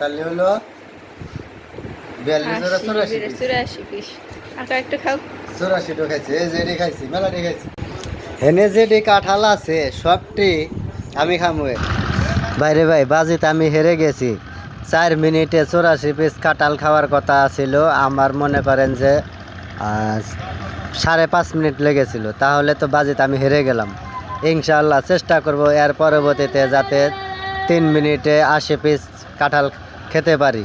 তাহলে হলো বিয়াল্লিশ জোড়া চৌরাশি আশি, পিস। আর কয়েকটা খাও। চৌরাশি টো খাইছি এই যেটি খাইছি মেলাটি খাইছি। এনে যেটি কাঁঠাল আছে সবটি আমি বাইরে ভাই বাজিতে আমি হেরে গেছি। চার মিনিটে চৌরাশি পিস কাঁঠাল খাওয়ার কথা ছিল আমার মনে করেন যে সাড়ে পাঁচ মিনিট লেগেছিল। তাহলে তো বাজিতে আমি হেরে গেলাম। ইনশাল্লাহ চেষ্টা করব এর পরবর্তীতে যাতে তিন মিনিটে আশি পিস কাঁঠাল খেতে পারি।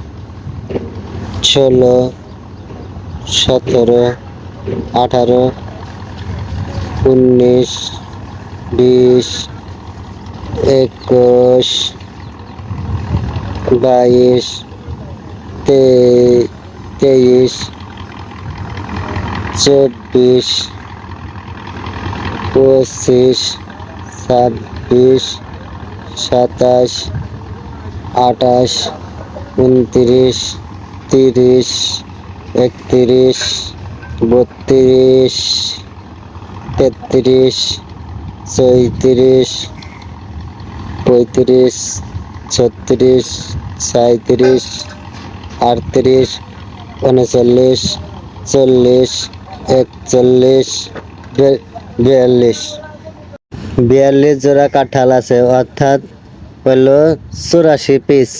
ষোলো সতেরো আঠারো উনিশ বিশ একুশ বাইশ তেইশ চব্বিশ পঁচিশ ছাব্বিশ সাতাশ আঠাশ উনত্রিশ তিরিশ একত্রিশ, বত্রিশ, তেত্রিশ, চৌত্রিশ, পঁয়ত্রিশ, ছত্রিশ সাঁত্রিশ আটত্রিশ, উনচল্লিশ, চল্লিশ, একচল্লিশ বিয়াল্লিশ। বিয়াল্লিশ জোড়া কাঁঠাল আছে, অর্থাৎ হলো চুরাশি পিস